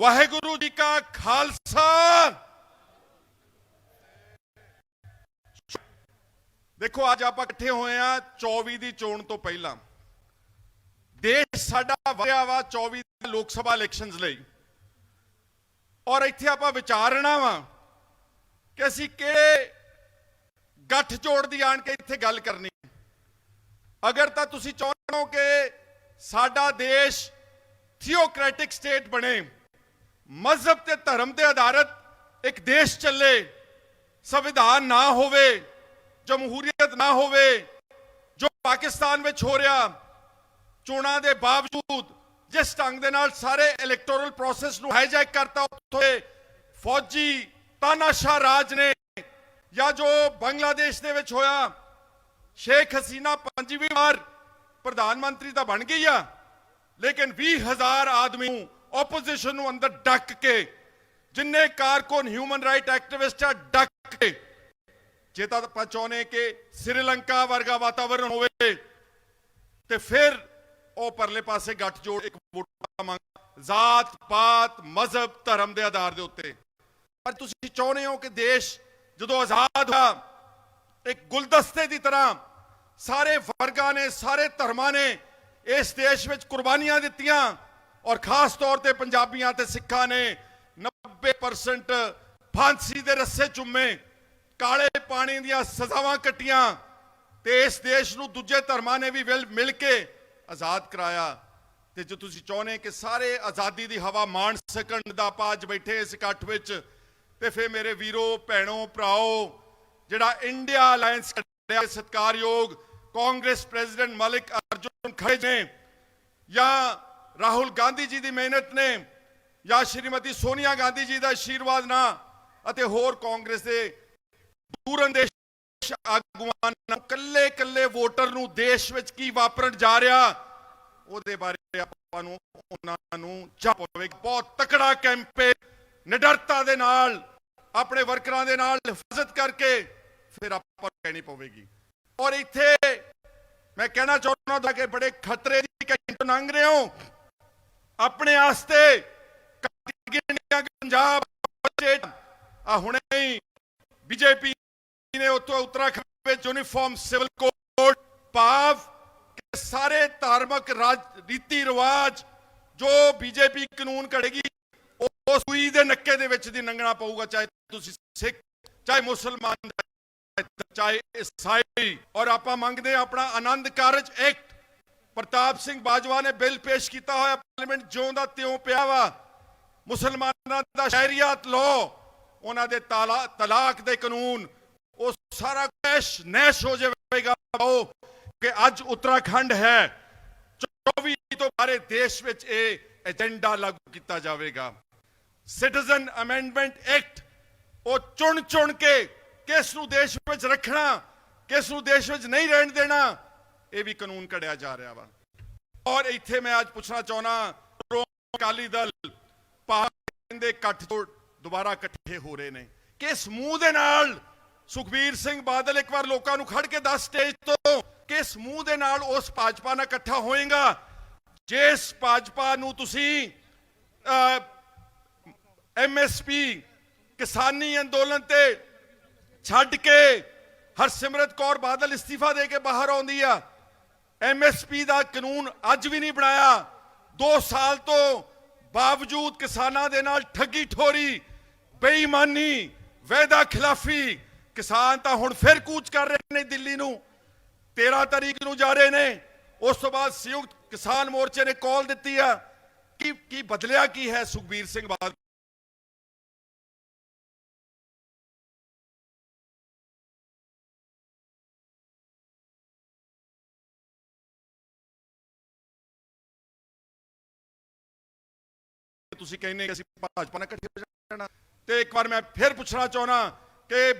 ਵਾਹਿਗੁਰੂ ਜੀ ਕਾ ਖਾਲਸਾ। ਦੇਖੋ, ਅੱਜ ਆਪਾਂ ਇਕੱਠੇ ਹੋਏ ਆ 24 ਦੀ ਚੋਣ ਤੋਂ ਪਹਿਲਾਂ। ਦੇਸ਼ ਸਾਡਾ ਵਧਿਆ ਵਾ 24 ਲੋਕ ਸਭਾ ਇਲੈਕਸ਼ਨਸ ਲਈ। ਔਰ ਇੱਥੇ ਆਪਾਂ ਵਿਚਾਰਨਾ ਵਾ ਕਿ ਅਸੀਂ ਕਿਹੜੇ ਗੱਠ ਜੋੜ ਦੀ ਆਣ ਕੇ ਇੱਥੇ ਗੱਲ ਕਰਨੀ ਅਗਰ ਤਾਂ ਤੁਸੀਂ ਚਾਹੁੰਦੇ ਹੋ ਕਿ ਸਾਡਾ ਦੇਸ਼ ਥੀਓਕ੍ਰੈਟਿਕ ਸਟੇਟ ਬਣੇ ਮਜ਼ਹਬ ਤੇ ਧਰਮ ਤੇ ਆਧਾਰਿਤ ਇੱਕ ਦੇਸ਼ ਚੱਲੇ, ਸੰਵਿਧਾਨ ਨਾ ਹੋਵੇ, ਜਮਹੂਰੀਅਤ ਨਾ ਹੋਵੇ, ਜੋ ਪਾਕਿਸਤਾਨ ਵਿੱਚ ਹੋ ਰਿਹਾ, ਚੋਣਾਂ ਦੇ ਬਾਵਜੂਦ ਜਿਸ ਢੰਗ ਦੇ ਨਾਲ ਸਾਰੇ ਇਲੈਕਟੋਰਲ ਪ੍ਰੋਸੈਸ ਨੂੰ ਹਾਈਜੈਕ ਕਰਤਾ, ਉੱਥੇ ਫੌਜੀ ਤਾਨਾਸ਼ਾਹ ਰਾਜ ਨੇ ਜਾਂ ਜੋ ਬੰਗਲਾਦੇਸ਼ ਦੇ ਵਿੱਚ ਹੋਇਆ, ਸ਼ੇਖ ਹਸੀਨਾ ਪੰਜਵੀਂ ਵਾਰ ਪ੍ਰਧਾਨ ਮੰਤਰੀ ਤਾਂ ਬਣ ਗਈ ਆ, ਲੇਕਿਨ 20000 ਆਦਮੀ ਨੂੰ ਆਪੋਜੀਸ਼ਨ ਨੂੰ ਅੰਦਰ ਡੱਕ ਕੇ, ਜਿੰਨੇ ਕਾਰਕੁਨ ਹਿਊਮਨ ਰਾਈਟ ਐਕਟਿਵਿਸਟ ਆ, ਡੱਕ ਕੇ। ਜੇ ਤਾਂ ਆਪਾਂ ਚਾਹੁੰਦੇ ਕਿ ਸ੍ਰੀਲੰਕਾ ਵਰਗਾ ਵਾਤਾਵਰਣ ਹੋਵੇ, ਤੇ ਫਿਰ ਉਹ ਪਰਲੇ ਪਾਸੇ ਗੱਠ ਜੋੜ ਇੱਕ ਵੋਟਾਂ ਮੰਗ, ਜ਼ਾਤ, ਪਾਤ, ਮਜ਼ਹਬ, ਧਰਮ ਦੇ ਆਧਾਰ ਦੇ ਉੱਤੇ। ਪਰ ਤੁਸੀਂ ਚਾਹੁੰਦੇ ਹੋ ਕਿ ਦੇਸ਼ ਜਦੋਂ ਆਜ਼ਾਦ ਹੋਇਆ, ਇੱਕ ਗੁਲਦਸਤੇ ਦੀ ਤਰ੍ਹਾਂ ਸਾਰੇ ਵਰਗਾਂ ਨੇ, ਸਾਰੇ ਧਰਮਾਂ ਨੇ ਇਸ ਦੇਸ਼ ਵਿੱਚ ਕੁਰਬਾਨੀਆਂ ਦਿੱਤੀਆਂ ਔਰ ਖਾਸ ਤੌਰ ਤੇ ਪੰਜਾਬੀਆਂ ਤੇ ਸਿੱਖਾਂ ਨੇ 90% ਫਾਂਸੀ ਦੇ ਰੱਸੇ ਚੁੰਮੇ, ਕਾਲੇ ਪਾਣੀ ਦੀਆਂ ਸਜ਼ਾਵਾਂ ਕੱਟੀਆਂ ਤੇ ਇਸ ਦੇਸ਼ ਨੂੰ ਦੂਜੇ ਧਰਮਾਂ ਨੇ ਵੀ ਮਿਲ- ਕੇ ਆਜ਼ਾਦ ਕਰਾਇਆ। ਤੇ ਜੇ ਤੁਸੀਂ ਚਾਹੁੰਦੇ ਕਿ ਸਾਰੇ ਆਜ਼ਾਦੀ ਦੀ ਹਵਾ ਮਾਣ ਸਕਣ ਦਾ ਆਪਾਂ ਅੱਜ ਬੈਠੇ ਇਸ ਇਕੱਠ ਵਿੱਚ, ਤੇ ਫਿਰ ਮੇਰੇ ਵੀਰੋ, ਭੈਣੋ, ਭਰਾਓ, ਜਿਹੜਾ ਇੰਡੀਆ ਅਲਾਈਅੰਸ ਕੱਢਿਆ, ਸਤਕਾਰਯੋਗ ਕਾਂਗਰਸ ਪ੍ਰੈਜ਼ੀਡੈਂਟ ਮਲਿਕ ਅਰਜੁਨ ਖੜੇ ਨੇ, ਜਾਂ ਰਾਹੁਲ ਗਾਂਧੀ ਜੀ ਦੀ ਮਿਹਨਤ ਨੇ ਜਾਂ ਸ਼੍ਰੀਮਤੀ ਸੋਨੀਆ ਗਾਂਧੀ ਜੀ ਦਾ ਆਸ਼ੀਰਵਾਦ ਨਾ ਅਤੇ ਹੋਰ ਕਾਂਗਰਸ ਦੇ ਦੂਰੰਦੇਸ਼ ਆਗੂਆਂ ਨੂੰ ਕੱਲੇ ਕੱਲੇ ਵੋਟਰ ਨੂੰ ਦੇਸ਼ ਵਿੱਚ ਕੀ ਵਾਪਰਨ ਜਾ ਰਿਹਾ ਉਹਦੇ ਬਾਰੇ ਆਪਾਂ ਨੂੰ ਉਹਨਾਂ ਨੂੰ ਚਾਹ ਪਵੇਗਾ ਬਹੁਤ ਤਕੜਾ ਕੈਂਪੇਨ ਨਿਡਰਤਾ ਦੇ ਨਾਲ ਆਪਣੇ ਵਰਕਰਾਂ ਦੇ ਨਾਲ ਹਿਫਾਜ਼ਤ ਕਰਕੇ ਫਿਰ ਆਪਾਂ ਕਹਿਣੀ ਪਵੇਗੀ ਔਰ ਇੱਥੇ ਮੈਂ ਕਹਿਣਾ ਚਾਹੁੰਦਾ ਕਿ ਬੜੇ ਖਤਰੇ ਦੀ ਘੰਟੇ ਲੰਘ ਰਹੇ ਹੋ ਆਪਣੇ ਆਸਤੇ ਗਿਣੀਆਂ ਪੰਜਾਬ ਸਟੇਟ ਆ ਹੁਣੇ ਹੀ ਬੀਜੇਪੀ ਨੇ ਉੱਥੋਂ ਉੱਤਰਾਖੰਡ ਵਿੱਚ ਯੂਨੀਫਾਰਮ ਸਿਵਲ ਕੋਡ ਭਾਵ ਕਿ ਸਾਰੇ ਧਾਰਮਿਕ ਰੀਤੀ ਰਿਵਾਜ ਜੋ ਬੀਜੇਪੀ ਕਾਨੂੰਨ ਘੜੇਗੀ, ਉਹ ਸੂਈ ਦੇ ਨੱਕੇ ਦੇ ਵਿੱਚ ਦੀ ਲੰਘਣਾ ਪਊਗਾ, ਚਾਹੇ ਤੁਸੀਂ ਸਿੱਖ, ਚਾਹੇ ਮੁਸਲਮਾਨ, ਚਾਹੇ ਈਸਾਈ। ਔਰ ਆਪਾਂ ਮੰਗਦੇ ਹਾਂ ਆਪਣਾ ਆਨੰਦ ਕਾਰਜ ਇੱਕ ਪ੍ਰਤਾਪ ਸਿੰਘ ਬਾਜਵਾ ਨੇ ਬਿੱਲ ਪੇਸ਼ ਕੀਤਾ ਹੋਇਆ, ਪਾਰਲੀਮੈਂਟ ਜਿਉਂ ਦਾ ਤਿਉਂ ਪਿਆ ਵਾ। ਮੁਸਲਮਾਨਾਂ ਦਾ ਸ਼ਹਿਰੀਅਤ ਲਾਅ ਉਹਨਾਂ ਦੇ ਤਲਾਕ ਦੇ ਕਾਨੂੰਨ, ਉਹ ਸਾਰਾ ਕੈਸ਼ ਨੈਸ਼ ਹੋ ਜਾਵੇਗਾ। ਉਹ ਕਿ ਅੱਜ ਉੱਤਰਾਖੰਡ ਹੈ 24 ਤੋਂ ਬਾਰੇ ਦੇਸ਼ ਵਿੱਚ ਇਹ ਏਜੰਡਾ ਲਾਗੂ ਕੀਤਾ ਜਾਵੇਗਾ। ਸਿਟੀਜ਼ਨ ਅਮੈਂਡਮੈਂਟ ਐਕਟ ਉਹ ਚੁਣ ਚੁਣ ਕੇ ਕਿਸ ਨੂੰ ਦੇਸ਼ ਵਿੱਚ ਰੱਖਣਾ, ਕਿਸ ਨੂੰ ਦੇਸ਼ ਵਿੱਚ ਨਹੀਂ ਰਹਿਣ ਦੇਣਾ ਇਹ ਵੀ ਕਾਨੂੰਨ ਘੜਿਆ ਜਾ ਰਿਹਾ ਵਾ। ਔਰ ਇੱਥੇ ਮੈਂ ਅੱਜ ਪੁੱਛਣਾ ਚਾਹੁੰਦਾ ਅਕਾਲੀ ਦਲ ਭਾਰਤ ਦੇ ਇਕੱਠ ਤੋਂ ਦੁਬਾਰਾ ਇਕੱਠੇ ਹੋ ਰਹੇ ਨੇ। ਕਿਸ ਮੂੰਹ ਦੇ ਨਾਲ ਸੁਖਬੀਰ ਸਿੰਘ ਬਾਦਲ ਇੱਕ ਵਾਰ ਲੋਕਾਂ ਨੂੰ ਖੜ ਕੇ ਦੱਸ ਸਟੇਜ ਤੋਂ, ਕਿਸ ਮੂੰਹ ਦੇ ਨਾਲ ਉਸ ਭਾਜਪਾ ਨਾਲ ਇਕੱਠਾ ਹੋਏਗਾ? ਜਿਸ ਭਾਜਪਾ ਨੂੰ ਤੁਸੀਂ ਐਮਐਸਪੀ ਕਿਸਾਨੀ ਅੰਦੋਲਨ ਤੇ ਛੱਡ ਕੇ ਹਰਸਿਮਰਤ ਕੌਰ ਬਾਦਲ ਇਸਤੀਫਾ ਦੇ ਕੇ ਬਾਹਰ ਆਉਂਦੀ ਆ ਐਮਐਸਪੀ ਦਾ ਕਾਨੂੰਨ ਅੱਜ ਵੀ ਨਹੀਂ ਬਣਾਇਆ। 2 ਸਾਲ ਤੋਂ ਬਾਵਜੂਦ ਕਿਸਾਨਾਂ ਦੇ ਨਾਲ ਠੱਗੀ ਠੋਰੀ, ਬੇਈਮਾਨੀ, ਵਾਅਦਾ ਖਿਲਾਫੀ, ਕਿਸਾਨ ਤਾਂ ਹੁਣ ਫਿਰ ਕੂਚ ਕਰ ਰਹੇ ਨੇ ਦਿੱਲੀ ਨੂੰ। 13 ਤਰੀਕ ਨੂੰ ਜਾ ਰਹੇ ਨੇ। ਉਸ ਤੋਂ ਬਾਅਦ ਸੰਯੁਕਤ ਕਿਸਾਨ ਮੋਰਚੇ ਨੇ ਕਾਲ ਦਿੱਤੀ ਆ। ਕਿ ਕੀ ਬਦਲਿਆ ਕੀ ਹੈ ਸੁਖਬੀਰ ਸਿੰਘ ਬਾਦਲ? ਤੁਸੀਂ ਕਹਿੰਦੇ ਕਿ ਅਸੀਂ ਭਾਜਪਾ ਨਾਲ ਇਕੱਠੇ ਹੋ ਜਾਣਾ। ਤੇ ਇੱਕ ਵਾਰ ਮੈਂ ਫਿਰ ਪੁੱਛਣਾ ਚਾਹੁੰਦਾ ਕਿ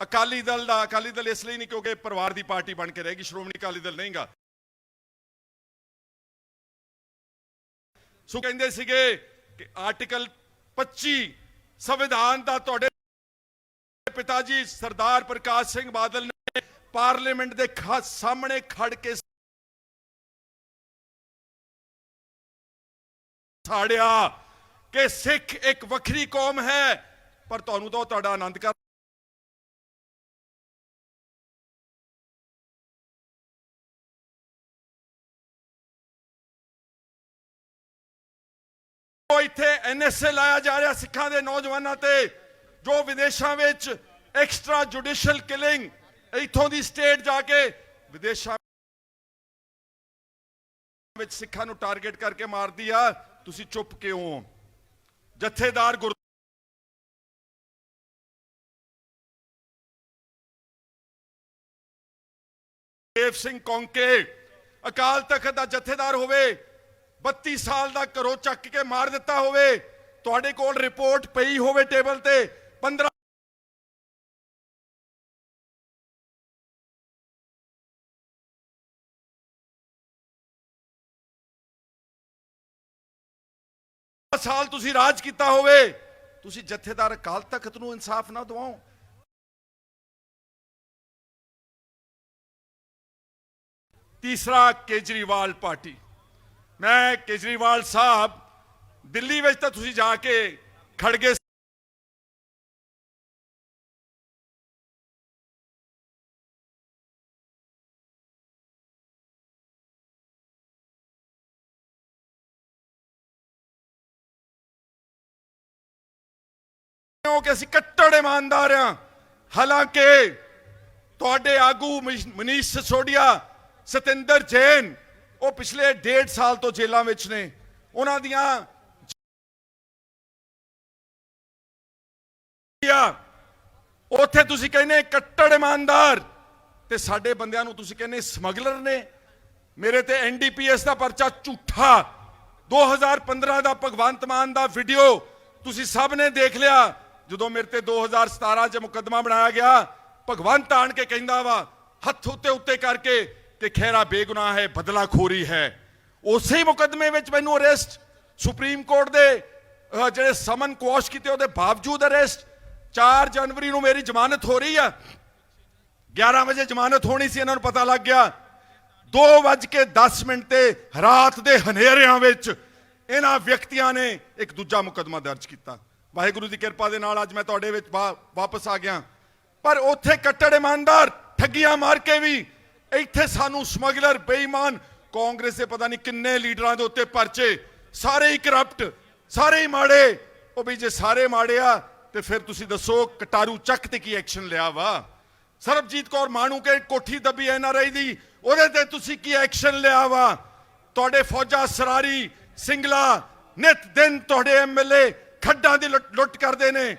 ਅਕਾਲੀ ਦਲ ਦਾ, ਅਕਾਲੀ ਦਲ ਇਸ ਲਈ ਨਹੀਂ ਕਿਉਂਕਿ ਪਰਿਵਾਰ ਦੀ ਪਾਰਟੀ ਬਣ ਕੇ ਰਹੇਗੀ, ਸ਼੍ਰੋਮਣੀ ਅਕਾਲੀ ਦਲ ਨਹੀਂਗਾ। ਸੋ ਕਹਿੰਦੇ ਸੀਗੇ ਕਿ ਆਰਟੀਕਲ 25 ਸੰਵਿਧਾਨ ਦਾ ਤੁਹਾਡੇ ਪਿਤਾ ਜੀ ਸਰਦਾਰ ਪ੍ਰਕਾਸ਼ ਸਿੰਘ ਬਾਦਲ ਨੇ ਪਾਰਲੀਮੈਂਟ ਦੇ ਸਾਹਮਣੇ ਖੜ ਕੇ ਸਾੜਿਆ ਕਿ ਸਿੱਖ ਇੱਕ ਵੱਖਰੀ ਕੌਮ ਹੈ, ਪਰ ਤੁਹਾਨੂੰ ਤਾਂ ਉਹ ਤੁਹਾਡਾ ਆਨੰਦ ਕਰ ਐਨਐਸਏ ਲਾਇਆ ਜਾ ਰਿਹਾ ਸਿੱਖਾਂ ਦੇ ਨੌਜਵਾਨਾਂ ਤੇ, ਜੋ ਵਿਦੇਸ਼ਾਂ ਵਿੱਚ ਐਕਸਟਰਾ ਜੁਡੀਸ਼ੀਅਲ ਕਿਲਿੰਗ ਇੱਥੋਂ ਦੀ ਸਟੇਟ ਜਾ ਕੇ ਵਿਦੇਸ਼ਾਂ ਵਿੱਚ ਸਿੱਖਾਂ ਨੂੰ ਟਾਰਗੇਟ ਕਰਕੇ ਮਾਰਦੀ ਆ, ਤੁਸੀਂ ਚੁੱਪ ਕਿਉਂ ਹੋ? ਜਥੇਦਾਰ ਗੁਰ ਦੇਵ ਸਿੰਘ ਕੌਂਕੇ, ਅਕਾਲ ਤਖਤ ਦਾ ਜਥੇਦਾਰ ਹੋਵੇ 32 ਸਾਲ ਦਾ ਘਰੋਂ ਚੱਕ ਕੇ ਮਾਰ ਦਿੱਤਾ ਹੋਵੇ, ਤੁਹਾਡੇ ਕੋਲ ਰਿਪੋਰਟ ਪਈ ਹੋਵੇ ਟੇਬਲ ਤੇ 15 ਸਾਲ ਤੁਸੀਂ ਰਾਜ ਕੀਤਾ ਹੋਵੇ, ਤੁਸੀਂ ਜਥੇਦਾਰ ਅਕਾਲ ਤਖਤ ਨੂੰ ਇਨਸਾਫ ਨਾ ਦਿਵਾਓ। ਤੀਸਰਾ ਕੇਜਰੀਵਾਲ ਪਾਰਟੀ। ਮੈਂ ਕੇਜਰੀਵਾਲ ਸਾਹਿਬ, ਦਿੱਲੀ ਵਿੱਚ ਤਾਂ ਤੁਸੀਂ ਜਾ ਕੇ ਖੜ ਗਏ ਹੋ ਕਿ ਅਸੀਂ ਕੱਟੜ ਇਮਾਨਦਾਰ ਹਾਂ? ਹਾਲਾਂਕਿ ਤੁਹਾਡੇ ਆਗੂ ਮਨੀਸ਼- ਮਨੀਸ਼ ਸਤਿੰਦਰ ਜੈਨ ਉਹ ਪਿਛਲੇ ਡੇਢ ਸਾਲ ਤੋਂ ਜੇਲ੍ਹਾਂ ਵਿੱਚ ਨੇ। ਉਹਨਾਂ ਦੀਆਂ ਆ। ਉੱਥੇ ਤੁਸੀਂ ਕਹਿੰਦੇ ਕੱਟੜ ਇਮਾਨਦਾਰ। ਤੇ ਸਾਡੇ ਬੰਦਿਆਂ ਨੂੰ ਤੁਸੀਂ ਕਹਿੰਦੇ ਸਮਗਲਰ ਨੇ। ਮੇਰੇ ਤੇ ਐਨਡੀਪੀਐਸ ਦਾ ਪਰਚਾ ਝੂਠਾ। 2015 ਦਾ ਭਗਵੰਤ ਮਾਨ ਦਾ ਵੀਡੀਓ ਤੁਸੀਂ ਸਭ ਨੇ ਦੇਖ ਲਿਆ। ਜਦੋਂ ਮੇਰੇ ਤੇ 2017 ਚ ਮੁਕੱਦਮਾ ਬਣਾਇਆ ਗਿਆ, ਭਗਵੰਤ ਆਣ ਕੇ ਕਹਿੰਦਾ ਵਾ, ਹੱਥ ਉੱਤੇ ਉੱਤੇ ਕਰਕੇ ਕਿ ਖਹਿਰਾ ਬੇਗੁਨਾਹ ਹੈ, ਬਦਲਾਖੋਰੀ ਹੈ। ਉਸੇ ਮੁਕੱਦਮੇ ਵਿੱਚ ਮੈਨੂੰ ਅਰੈਸਟ ਸੁਪਰੀਮ ਕੋਰਟ ਦੇ ਜਿਹੜੇ ਸਮਨ ਕੁਆਸ਼ ਕੀਤੇ ਉਹਦੇ ਬਾਵਜੂਦ ਅਰੈਸਟ 4 ਜਨਵਰੀ ਨੂੰ ਮੇਰੀ ਜ਼ਮਾਨਤ ਹੋ ਰਹੀ ਆ। 11 ਵਜੇ ਜ਼ਮਾਨਤ ਹੋਣੀ ਸੀ, ਇਹਨਾਂ ਨੂੰ ਪਤਾ ਲੱਗ ਗਿਆ। 2:10 ਮਿੰਟ ਤੇ ਰਾਤ ਦੇ ਹਨੇਰਿਆਂ ਵਿੱਚ ਇਹਨਾਂ ਵਿਅਕਤੀਆਂ ਨੇ ਇੱਕ ਦੂਜਾ ਮੁਕੱਦਮਾ ਦਰਜ ਕੀਤਾ। ਵਾਹਿਗੁਰੂ ਦੀ ਕਿਰਪਾ ਦੇ ਨਾਲ ਅੱਜ ਮੈਂ ਤੁਹਾਡੇ ਵਿੱਚ ਵਾ- ਵਾਪਸ ਆ ਗਿਆ। ਪਰ ਉੱਥੇ ਕੱਟੜ ਇਮਾਨਦਾਰ ਠੱਗੀਆਂ ਮਾਰ ਕੇ ਵੀ ਇੱਥੇ ਸਾਨੂੰ ਸਮਗਲਰ ਬੇਈਮਾਨ ਕਾਂਗਰਸ ਦੇ ਪਤਾ ਨਹੀਂ ਕਿੰਨੇ ਲੀਡਰਾਂ ਦੇ ਉੱਤੇ ਪਰਚੇ, ਸਾਰੇ ਹੀ ਕਰਪਟ ਸਾਰੇ ਹੀ ਮਾੜੇ। ਉਹ ਵੀ ਜੇ ਸਾਰੇ ਮਾੜੇ ਆ, ਤੇ ਫਿਰ ਤੁਸੀਂ ਦੱਸੋ ਕਟਾਰੂ ਚੱਕ ਤੇ ਕੀ ਐਕਸ਼ਨ ਲਿਆ ਵਾ? ਸਰਬਜੀਤ ਕੌਰ ਮਾਣੂ ਕੇ ਕੋਠੀ ਦੱਬੀ ਐਨਆਰਆਈ ਦੀ, ਉਹਦੇ ਤੇ ਤੁਸੀਂ ਕੀ ਐਕਸ਼ਨ ਲਿਆ ਵਾ? ਤੁਹਾਡੇ ਫੌਜਾ ਸਰਾਰੀ, ਸਿੰਗਲਾ, ਨਿਤ ਦਿਨ ਤੁਹਾਡੇ ਐਮਐਲਏ ਖੱਡਾਂ ਦੀ ਲੁੱਟ ਲੁੱਟ ਕਰਦੇ ਨੇ।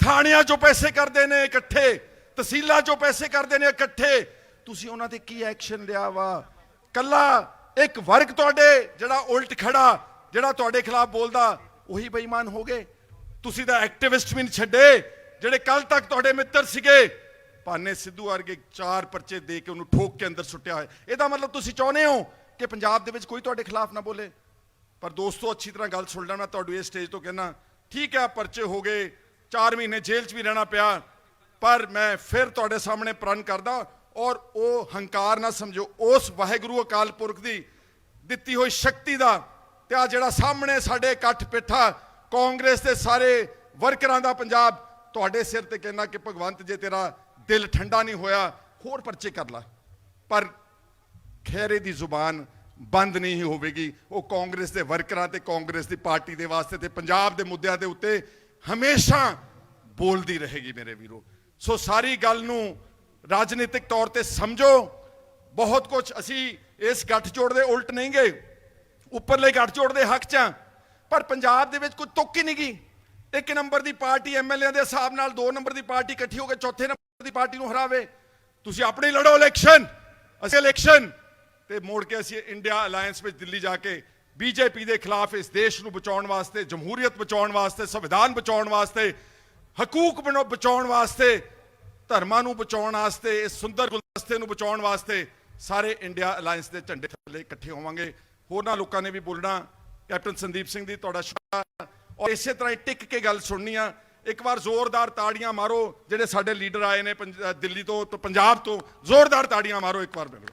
ਥਾਣਿਆਂ ਚੋਂ ਪੈਸੇ ਕਰਦੇ ਨੇ ਇਕੱਠੇ, ਤਹਿਸੀਲਾਂ ਚੋਂ ਪੈਸੇ ਕਰਦੇ ਨੇ ਇਕੱਠੇ। ਤੁਸੀਂ ਉਹਨਾਂ ਤੇ ਕੀ ਐਕਸ਼ਨ ਲਿਆ ਵਾ? ਕੱਲਾ ਇੱਕ ਵਰਗ ਤੁਹਾਡੇ, ਜਿਹੜਾ ਉਲਟ ਖੜਾ, ਜਿਹੜਾ ਤੁਹਾਡੇ ਖਿਲਾਫ ਬੋਲਦਾ, ਉਹੀ ਬੇਈਮਾਨ ਹੋ ਗਏ। ਤੁਸੀਂ ਤਾਂ ਐਕਟਿਵਿਸਟ ਵੀ ਨਹੀਂ ਛੱਡੇ, ਜਿਹੜੇ ਕੱਲ ਤੱਕ ਤੁਹਾਡੇ ਮਿੱਤਰ ਸੀਗੇ। ਭਾਨੇ ਸਿੱਧੂ ਵਰਗੇ ਚਾਰ ਪਰਚੇ ਦੇ ਕੇ ਉਹਨੂੰ ਠੋਕ ਕੇ ਅੰਦਰ ਸੁੱਟਿਆ ਹੋਇਆ। ਇਹਦਾ ਮਤਲਬ ਤੁਸੀਂ ਚਾਹੁੰਦੇ ਹੋ ਕਿ ਪੰਜਾਬ ਦੇ ਵਿੱਚ ਕੋਈ ਤੁਹਾਡੇ ਖਿਲਾਫ ਨਾ ਬੋਲੇ? ਪਰ ਦੋਸਤੋ, ਅੱਛੀ ਤਰ੍ਹਾਂ ਗੱਲ ਸੁਣ ਲੈਣਾ ਤੁਹਾਨੂੰ ਇਸ ਸਟੇਜ ਤੋਂ ਕਹਿਣਾ, ਠੀਕ ਹੈ ਪਰਚੇ ਹੋ ਗਏ 4 ਮਹੀਨੇ ਜੇਲ੍ਹ 'ਚ ਵੀ ਰਹਿਣਾ ਪਿਆ, ਪਰ ਮੈਂ ਫਿਰ ਤੁਹਾਡੇ ਸਾਹਮਣੇ ਪ੍ਰਣ ਕਰਦਾ ਔਰ ਉਹ ਹੰਕਾਰ ਨਾ ਸਮਝੋ, ਉਸ ਵਾਹਿਗੁਰੂ ਅਕਾਲ ਪੁਰਖ ਦੀ ਦਿੱਤੀ ਹੋਈ ਸ਼ਕਤੀ ਦਾ ਤੇ ਆ ਜਿਹੜਾ ਸਾਹਮਣੇ ਸਾਡੇ ਇਕੱਠ ਪਿੱਠਾ ਕਾਂਗਰਸ ਦੇ ਸਾਰੇ ਵਰਕਰਾਂ ਦਾ ਪੰਜਾਬ, ਤੁਹਾਡੇ ਸਿਰ ਤੇ ਕਹਿਣਾ ਕਿ ਭਗਵੰਤ ਜੇ ਤੇਰਾ ਦਿਲ ਠੰਡਾ ਨਹੀਂ ਹੋਇਆ, ਹੋਰ ਪਰਚੇ ਕਰ ਲਾ। ਪਰ ਖੈਰੇ ਦੀ ਜ਼ੁਬਾਨ ਬੰਦ ਨਹੀਂ ਹੋਵੇਗੀ। ਉਹ ਕਾਂਗਰਸ ਦੇ ਵਰਕਰਾਂ ਤੇ ਕਾਂਗਰਸ ਦੀ ਪਾਰਟੀ ਦੇ ਵਾਸਤੇ ਤੇ ਪੰਜਾਬ ਦੇ ਮੁੱਦਿਆਂ ਦੇ ਉੱਤੇ ਹਮੇਸ਼ਾ ਬੋਲਦੀ ਰਹੇਗੀ ਮੇਰੇ ਵੀਰੋ। ਸੋ ਸਾਰੀ ਗੱਲ ਨੂੰ ਰਾਜਨੀਤਿਕ ਤੌਰ ਤੇ ਸਮਝੋ, ਬਹੁਤ ਕੁਝ ਅਸੀਂ ਇਸ ਗੱਠਜੋੜ ਦੇ ਉਲਟ ਨਹੀਂ ਗਏ, ਉੱਪਰਲੇ ਗੱਠਜੋੜ ਦੇ ਹੱਕ 'ਚ ਹਾਂ, ਪਰ ਪੰਜਾਬ ਦੇ ਵਿੱਚ ਕੋਈ ਤੁੱਕ ਹੀ ਨਹੀਂ ਗਈ। ਇੱਕ ਨੰਬਰ ਦੀ ਪਾਰਟੀ ਐਮਐਲਏ ਦੇ ਹਿਸਾਬ ਨਾਲ ਦੋ ਨੰਬਰ ਦੀ ਪਾਰਟੀ ਇਕੱਠੀ ਹੋ ਕੇ ਚੌਥੇ ਨੰਬਰ ਦੀ ਪਾਰਟੀ ਨੂੰ ਹਰਾਵੇ। ਤੁਸੀਂ ਆਪਣੀ ਲੜੋ ਇਲੈਕਸ਼ਨ, ਅਸੀਂ ਇਲੈਕਸ਼ਨ। ਤੇ ਮੋੜ ਕੇ ਅਸੀਂ ਇੰਡੀਆ ਅਲਾਈਅੰਸ ਵਿੱਚ ਦਿੱਲੀ ਜਾ ਕੇ ਬੀਜੇਪੀ ਦੇ ਖਿਲਾਫ ਇਸ ਦੇਸ਼ ਨੂੰ ਬਚਾਉਣ ਵਾਸਤੇ, ਜਮਹੂਰੀਅਤ ਬਚਾਉਣ ਵਾਸਤੇ, ਸੰਵਿਧਾਨ ਬਚਾਉਣ ਵਾਸਤੇ, ਹਕੂਕ ਬਣੋ, ਬਚਾਉਣ ਵਾਸਤੇ ਧਰਮਾਂ ਨੂੰ ਬਚਾਉਣ ਵਾਸਤੇ, ਇਸ ਸੁੰਦਰ ਗੁਲਦਸਤੇ ਨੂੰ ਬਚਾਉਣ ਵਾਸਤੇ ਸਾਰੇ ਇੰਡੀਆ ਅਲਾਈਅੰਸ ਦੇ ਝੰਡੇ ਥੱਲੇ ਇਕੱਠੇ ਹੋਵਾਂਗੇ। ਹੋਰਨਾਂ ਲੋਕਾਂ ਨੇ ਵੀ ਬੋਲਣਾ, ਕੈਪਟਨ ਸੰਦੀਪ ਸਿੰਘ ਦੀ ਤੁਹਾਡਾ ਸ਼ੁਕਰੀਆ ਔਰ ਇਸੇ ਤਰ੍ਹਾਂ ਹੀ ਟਿਕ ਕੇ ਗੱਲ ਸੁਣਨੀ ਆ। ਇੱਕ ਵਾਰ ਜ਼ੋਰਦਾਰ ਤਾੜੀਆਂ ਮਾਰੋ, ਜਿਹੜੇ ਸਾਡੇ ਲੀਡਰ ਆਏ ਨੇ ਪੰਜ- ਦਿੱਲੀ ਤੋਂ ਪੰਜਾਬ ਤੋਂ, ਜ਼ੋਰਦਾਰ ਤਾੜੀਆਂ ਮਾਰੋ ਇੱਕ ਵਾਰ ਮੈਨੂੰ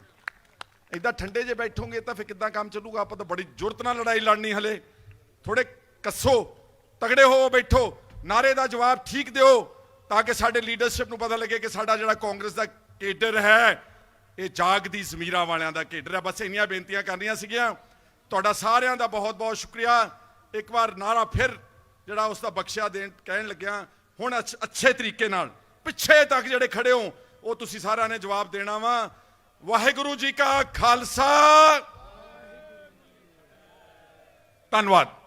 ਇਦਾਂ ਠੰਡੇ ਜੇ ਬੈਠੋਗੇ ਤਾਂ ਫਿਰ ਕਿੱਦਾਂ ਕੰਮ ਚੱਲੂਗਾ? ਆਪਾਂ ਤਾਂ ਬੜੀ ਜ਼ੋਰਤ ਨਾਲ ਲੜਾਈ ਲੜਨੀ ਹਲੇ। ਥੋੜੇ ਕੱਸੋ, ਤਗੜੇ ਹੋ ਬੈਠੋ। ਨਾਰੇ ਦਾ ਜਵਾਬ ਠੀਕ ਦਿਓ। ਤਾਂ ਕਿ ਸਾਡੇ ਲੀਡਰਸ਼ਿਪ ਨੂੰ ਪਤਾ ਲੱਗੇ ਕਿ ਸਾਡਾ ਜਿਹੜਾ ਕਾਂਗਰਸ ਦਾ ਕੇਡਰ ਹੈ, ਇਹ ਜਾਗਦੀ ਜ਼ਮੀਰਾਂ ਵਾਲਿਆਂ ਦਾ ਕੇਡਰ ਹੈ। ਬਸ ਇੰਨੀਆਂ ਬੇਨਤੀਆਂ ਕਰਨੀਆਂ ਸੀਗੀਆਂ। ਤੁਹਾਡਾ ਸਾਰਿਆਂ ਦਾ ਬਹੁਤ ਬਹੁਤ ਸ਼ੁਕਰੀਆ। ਇੱਕ ਵਾਰ ਨਾਰਾ ਫਿਰ ਜਿਹੜਾ ਉਸ ਦਾ ਬਖਸ਼ਿਆ ਦੇਣ ਕਹਿਣ ਲੱਗਿਆ, ਹੁਣ ਅੱਛ- ਅੱਛੇ ਤਰੀਕੇ ਨਾਲ, ਪਿੱਛੇ ਤੱਕ ਜਿਹੜੇ ਖੜੇ ਹੋ, ਉਹ ਤੁਸੀਂ ਸਾਰਿਆਂ ਨੇ ਜਵਾਬ ਦੇਣਾ ਵਾ। ਵਾਹਿਗੁਰੂ ਜੀ ਕਾ ਖਾਲਸਾ। ਧੰਨਵਾਦ।